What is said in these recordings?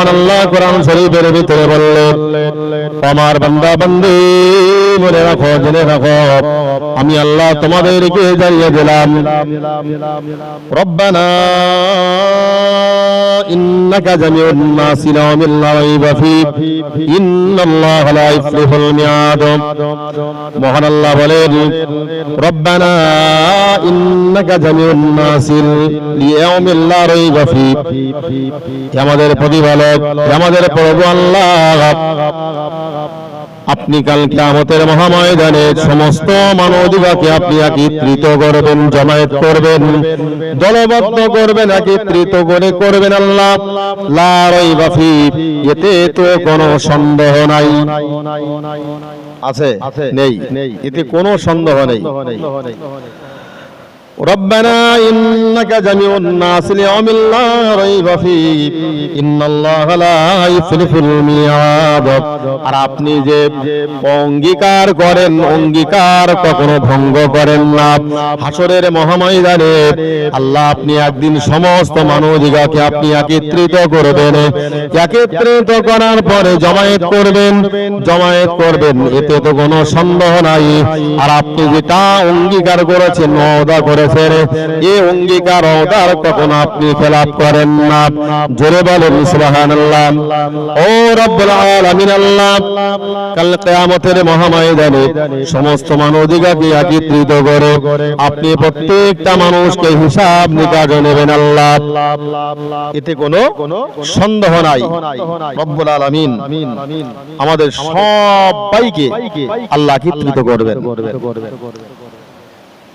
মহান আল্লাহ কোরআন শরীফের ভিতরে বললেন আমার বান্দা বান্দি মনে রাখো জেনে রাখো আমি আল্লাহ তোমাদেরকে জানিয়ে দিলাম রব্বানা إنك جميع الناس يوم لا ريب فيه إن الله لا يفلح الميعاد মহান আল্লাহ বলেন রব্বানা ইন্নাকা জামিউন নাসিল লিয়াউমিল লা রাইবা ফি হে আমাদের প্রতিপালক হে আমাদের প্রভু আল্লাহ আপনি কালকে কিয়ামতের মহাময়দানে সমস্ত মানবদিগকে আপনি একত্রিত করবেন জমায়েত করবেন দলবদ্ধ করবেন একত্রিত করে করবেন আল্লাহ। লা রাইবা ফি এতে তো কোনো সন্দেহ নাই। আছে? নেই। এতে কোনো সন্দেহ নেই। ربنا إنك جميع الناس ليوم لا ريب فيه إن الله لا يخلف الميعاد আর আপনি যে অঙ্গীকার করেন অঙ্গীকার কখনো ভঙ্গ করেন না হাসরের মহাময়দানে আল্লাহ আপনি একদিন সমস্ত মানবিকাকে আপনি একত্রিত করবেন একত্রিত করার পরে জমায়েত করবেন জমায়েত করবেন এতে তো কোনো সন্দেহ নাই আর আপনি যেটা অঙ্গীকার করেছেন ওদা করেছেন এই অঙ্গীকার ওদার কখনো আপনি খেলাপ করেন না। জোরে বলেন, সুবহানাল্লাহ। ও রব্বুল আলামিন আল্লাহ, কাল কিয়ামতের মহাময়দানে সমস্ত মানবিকাকে একত্রিত করে আপনি প্রত্যেকটা মানুষকে হিসাব নিকাশ নেবেন আল্লাহ। এতে কোনো সন্দেহ নাই। রব্বুল আলামিন আমাদের সবাইকে আল্লাহ একত্রিত করবেন।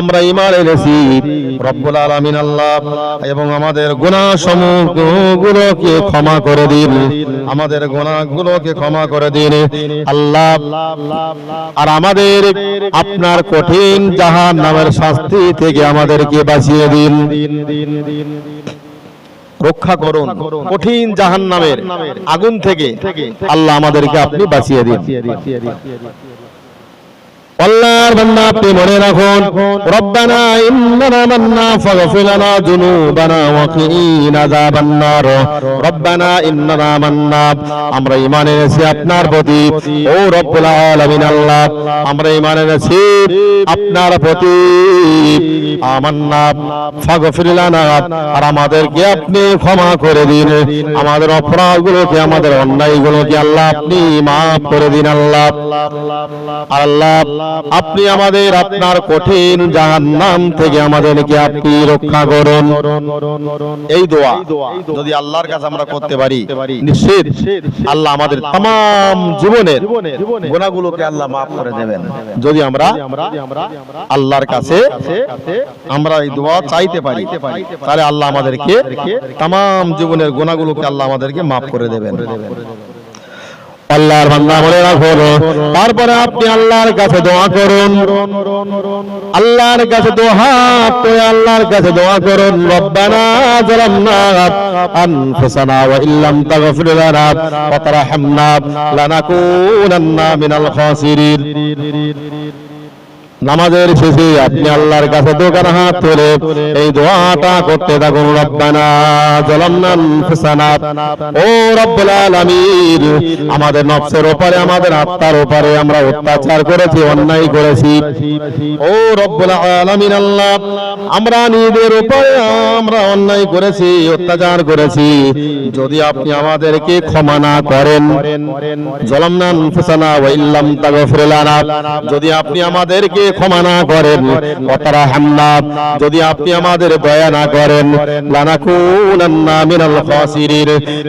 আমরা ঈমান এনেছি। রব্বুল আলামিন আল্লাহ, এবং আমাদের গুনাহ সমূহগুলোকে ক্ষমা করে দিন। আমাদের গুনাহগুলোকে ক্ষমা করে দিন। আল্লাহ, আর আমাদের আপনার কঠিন জাহান নামের শাস্তি থেকে আমাদেরকে বাঁচিয়ে দিন। রক্ষা করুন। কঠিন জাহান নামের আগুন থেকে আল্লাহ আমাদেরকে আপনি বাঁচিয়ে দিন। আল্লাহর বান্দা, আপনি মনে রাখুন, রব্বানা ইন্নানা মান্না ফাগফির লানা যুনুবানা ওয়া কিনা আযাবান নার। রব্বানা ইন্নানা মান্না, আমরা ঈমান এনেছি আপনার প্রতি, ও রব্বুল আলামিন আল্লাহ, আমরা ঈমান এনেছি আপনার প্রতি। আমান্না, ফাগফির লানা, আর আমাদেরকে আপনি ক্ষমা করে দিন। আমাদের অপরাধগুলোকে, আমাদের অন্যায়গুলোকে আল্লাহ আপনি মাফ করে দিন আল্লাহ। আল্লাহ আপনি আমাদের আপনার কঠিন জাহান্নাম থেকে আমাদেরকে আপনি রক্ষা করুন এই দোয়া যদি আল্লাহর কাছে আমরা করতে পারি নিশ্চিত আল্লাহ আমাদের तमाम জীবনের গুনাহগুলোকে আল্লাহ maaf করে দেবেন যদি আমরা আল্লাহর কাছে আমরা এই দোয়া চাইতে পারি তাহলে আল্লাহ আমাদেরকে तमाम জীবনের গুনাহগুলোকে আল্লাহ আমাদেরকে maaf করে দেবেন আল্লাহর বান্দা বলে রাখুন তারপরে আপনি আল্লাহর কাছে দোয়া করুন। আল্লাহর কাছে দোয়া করে আল্লাহর কাছে দোয়া করুন। রব্বানা জালামনা আনফুসানা ওয়া ইল্লাম তাগফির লানা ওয়া তারহামনা লানাকুনান্না মিনাল খাসিরিন। নামাজের শেষে আপনি আল্লাহর কাছে দোকান হাত তুলে এই দোয়াটা করতে থাকুন, রব্বানা ও রব্বুল আমাদের নফসের উপরে আমাদের আত্মার উপরে আমরা অত্যাচার করেছি, অন্যায় করেছি। ও রব্বুল আল্লাহ, আমরা নিজেদের উপরে আমরা অন্যায় করেছি, অত্যাচার করেছি। যদি আপনি আমাদেরকে ক্ষমা না করেন জালামনা আনফুসানা ওয়া ইল্লাম তাগফির যদি আপনি আমাদেরকে ক্ষমা না করেন। অতারা হামনা যদি আপনি আমাদের দয়া না করেন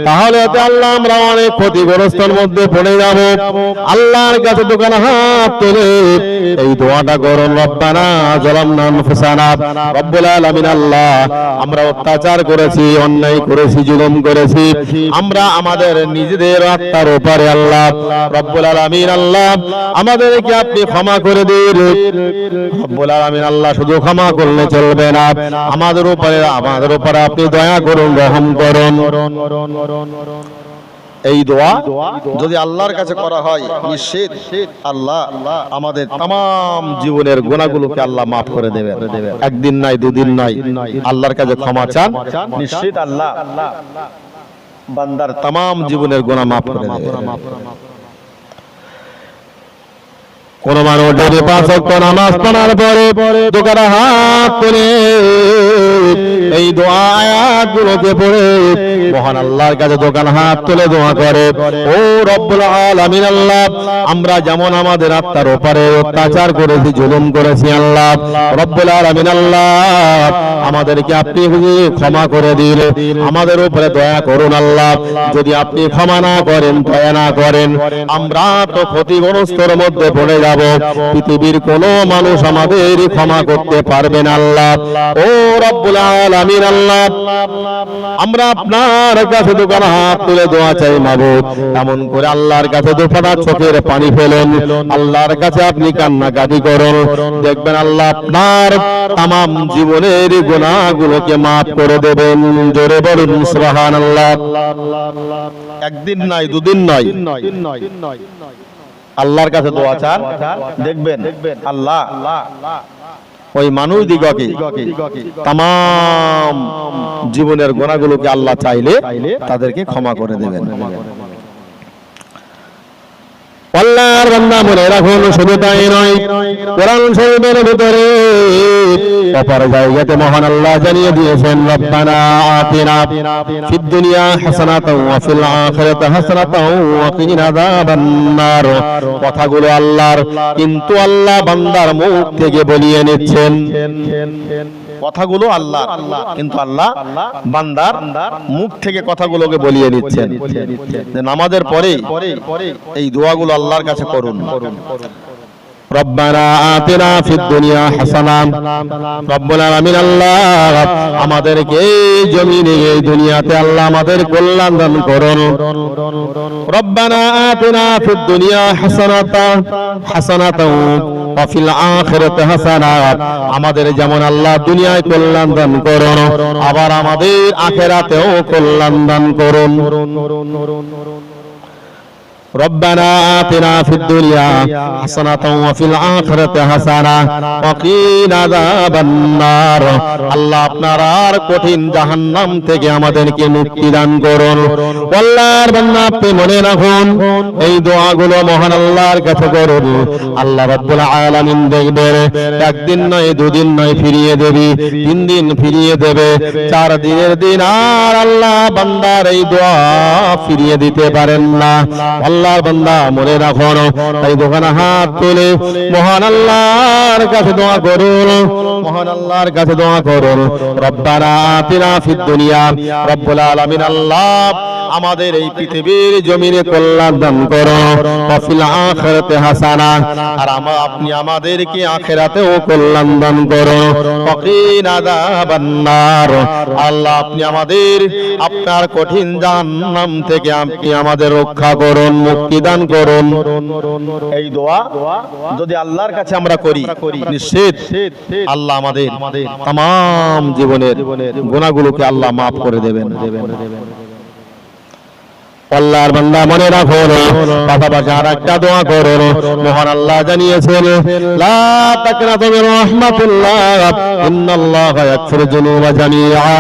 তাহলে আল্লাহ আমরা অনেক ক্ষতিগ্রস্তের মধ্যে পড়ে যাব। আল্লাহর কাছে দোকান হাত তুলে এই দোয়াটা করুন, রব্বানা জালামনা আনফুসানা। রব্বুল আলামিন আল্লাহ, আমরা অত্যাচার করেছি, অন্যায় করেছি, জুলুম করেছি। আমরা আমাদের নিজেদের আত্মার উপরে আল্লাহ, রব্বুল আলামিন আল্লাহ, আমাদেরকে আপনি ক্ষমা করে দিন। আপনি দয়া করুন, রহম করুন। এই দোয়া যদি আল্লাহর কাছে করা হয় আল্লাহ আমাদের তাম জীবনের গুণাগুলোকে আল্লাহ মাফ করে দেবেন। একদিন নাই, দুদিন নাই, আল্লাহর কাছে ক্ষমা চান, নিশ্চিত আল্লাহ বান্দার তাম জীবনের গুণা মাফ করে দেবেন। কোন মানুষ পাঁচ নামাজ পড়ার পরে দোকানে হাত তুলে এই দোয়া আয়াতগুলোকে পড়ে মহান আল্লাহর কাছে দোকান হাত তুলে দোয়া করে। ও রব্বুল আলামিন আল্লাহ, আমরা যেমন আমাদের আত্মার ওপারে অত্যাচার করেছি, জুলুম করেছি আল্লাহ, রব্বুল আলামিন আল্লাহ, আমাদেরকে আপনি ক্ষমা করে দিন। আমাদের উপরে দয়া করুন আল্লাহ, যদি আপনি ক্ষমা না করেন, দয়া না করেন, আমরা তো ক্ষতিগ্রস্তর মধ্যে পড়ে যাব। পৃথিবীর কোন মানুষ আমাদের ক্ষমা করতে পারবেন আল্লাহ। ও রব্বুল আলামিন আল্লাহ। আমরা আপনার কাছে দোকান হাত তুলে দোয়া চাই, মাবুদ। এমন করে আল্লাহর কাছে দুফাটা চোখের পানি ফেলেন। আল্লাহর কাছে আপনি কান্নাকাটি করুন। দেখবেন আল্লাহ আপনার তাম জীবনের গুণাগুলোকে মাফ করে দেবেন। জোরে বলুন, সুবহানাল্লাহ। একদিন নাই দুদিন নয়। আল্লাহর কাছে দোয়া চান। দেখবেন আল্লাহ ওই মানুষ দিগকে তাম জীবনের গোনাগুলোকে আল্লাহ চাইলে তাদেরকে ক্ষমা করে দেবেন। আল্লাহর বান্দা মনে রাখুন, শুধু তাই নয়, কোরআন শরীফের ভিতরে অপর জায়গাতে মহান আল্লাহ জানিয়ে দিয়েছেন, রব্বানা আতিনা ফিদ দুনিয়া হাসানাতাও ওয়া ফিল আখিরাতি হাসানাতাও ওয়া কিনা আযাবান নার। কথাগুলো আল্লাহর, কিন্তু আল্লাহ বান্দার মুখ থেকে বলিয়ে নিচ্ছেন। কথাগুলো আল্লাহ কিন্তু আল্লাহ বান্দার মুখ থেকে কথাগুলোকে বলিয়ে নিচ্ছেন নামাজের পরে এই দোয়াগুলো আল্লাহর কাছে করুন। রব্বানা আতিনা ফিদ দুনিয়া হাসানা। রব্বুল আলামিন আল্লাহ, আমাদেরকে এই জমিনে, এই দুনিয়াতে আল্লাহ আমাদের কল্যাণ দান করুন। রব্বানা আতিনা ফিদ দুনিয়া হাসানাতা, হাসানাতাও ওয়া ফিল আখিরাতি হাসানা। আমাদের যেমন আল্লাহ দুনিয়ায় কল্যাণ দান করুন, আবার আমাদের আখিরাতেও কল্যাণ দান করুন। ربنا آتنا في الدنيا حسنة وفي الآخرة حسنة وقنا عذاب النار আল্লাহ আপনার আর কঠিন জাহান্নাম থেকে আমাদেরকে মুক্তি দান করুন আল্লাহর বান্দা আপনি মনে রাখুন এই দোয়াগুলো মহান আল্লাহর কাছে করুন আল্লাহ রাব্বুল আলামিন দেখবেন একদিন নয় দুদিন নয় ফিরিয়ে দেবে তিন দিন ফিরিয়ে দেবে চার দিনের দিন আর আল্লাহ বান্দার এই দোয়া ফিরিয়ে দিতে পারেন না আল্লাহর বান্দা, মনে রাখুন তাই দোকানে হাত তুলে মহান আল্লাহর কাছে দোয়া করুন। মহান আল্লাহর কাছে দোয়া করুন। রব্বানা আতিনা ফিদ দুনিয়া। রব্বুল আলামিন আল্লাহ আমাদের এই পৃথিবীর জমিনে কল্যাণ দান করো। ওয়াফিল আখিরাতে হাসানা। আর আমা আপনি আমাদেরকে আখিরাতেও কল্যাণ দান করো। ওয়াকিনা আযাবান নার। আল্লাহ, আপনি আমাদের আপনার কঠিন জাহান্নাম থেকে আপনি আমাদের রক্ষা করুন। মুক্তি দান করুন। এই দোয়া যদি আল্লাহর কাছে আমরা করি নিশ্চিত আল্লাহ আমাদের তাম জীবনের গুণাগুলোকে আল্লাহ মাফ করে দেবেন। আল্লাহর বান্দা মনে রাখো পাশাপাশি আর একটা দোয়া করো মহান আল্লাহ জানিয়েছেন লা তাকনাতু মির রাহমাতিল্লাহ। ইন্নাল্লাহ ইয়াগফিরু যুনুবা জামিআ।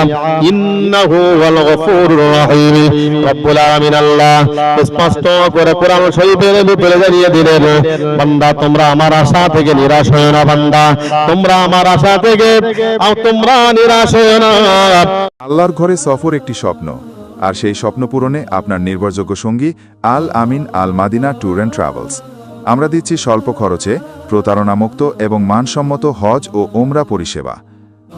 ইন্নাহু ওয়াল গফুরুর রহিম। রব্বুল আলামিন আল্লাহ স্পষ্ট করে কোরআন শরীফের ভিতরে জানিয়ে দিলেন বান্দা তোমরা আমার আশা থেকে নিরাশ হয়ো না বান্দা। তোমরা আমার আশা থেকে আও তোমরা নিরাশ হয়ো না। আল্লাহর ঘরে সফর একটি স্বপ্ন। আর সেই স্বপ্ন পূরণে আপনার নির্ভরযোগ্য সঙ্গী Al Amin Al Madina tour and travels. আমরা দিচ্ছি স্বল্প খরচে প্রতারণামুক্ত এবং মানসম্মত হজ ও ওমরা পরিষেবা।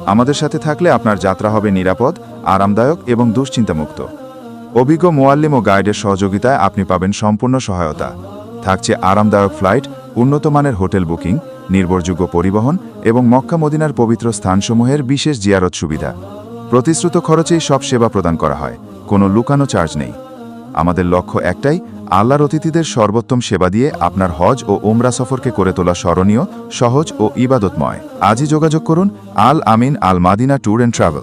আমাদের সাথে থাকলে আপনার যাত্রা হবে নিরাপদ, আরামদায়ক এবং দুশ্চিন্তামুক্ত। অভিজ্ঞ মোয়াল্লিম ও গাইডের সহযোগিতায় আপনি পাবেন সম্পূর্ণ সহায়তা। থাকছে আরামদায়ক ফ্লাইট, উন্নত মানের হোটেল বুকিং, নির্ভরযোগ্য পরিবহন এবং মক্কা মদিনার পবিত্র স্থানসমূহের বিশেষ জিয়ারত সুবিধা। প্রতিশ্রুত খরচেই সব সেবা প্রদান করা হয়। কোনো লুকানো চার্জ নেই। আমাদের লক্ষ্য একটাই, আল্লাহর অতিথিদের সর্বোত্তম সেবা দিয়ে আপনার হজ ও ওমরা সফরকে করে তোলা স্মরণীয়, সহজ ও ইবাদতময়। আজই যোগাযোগ করুন Al Amin Al Madina tour and travel.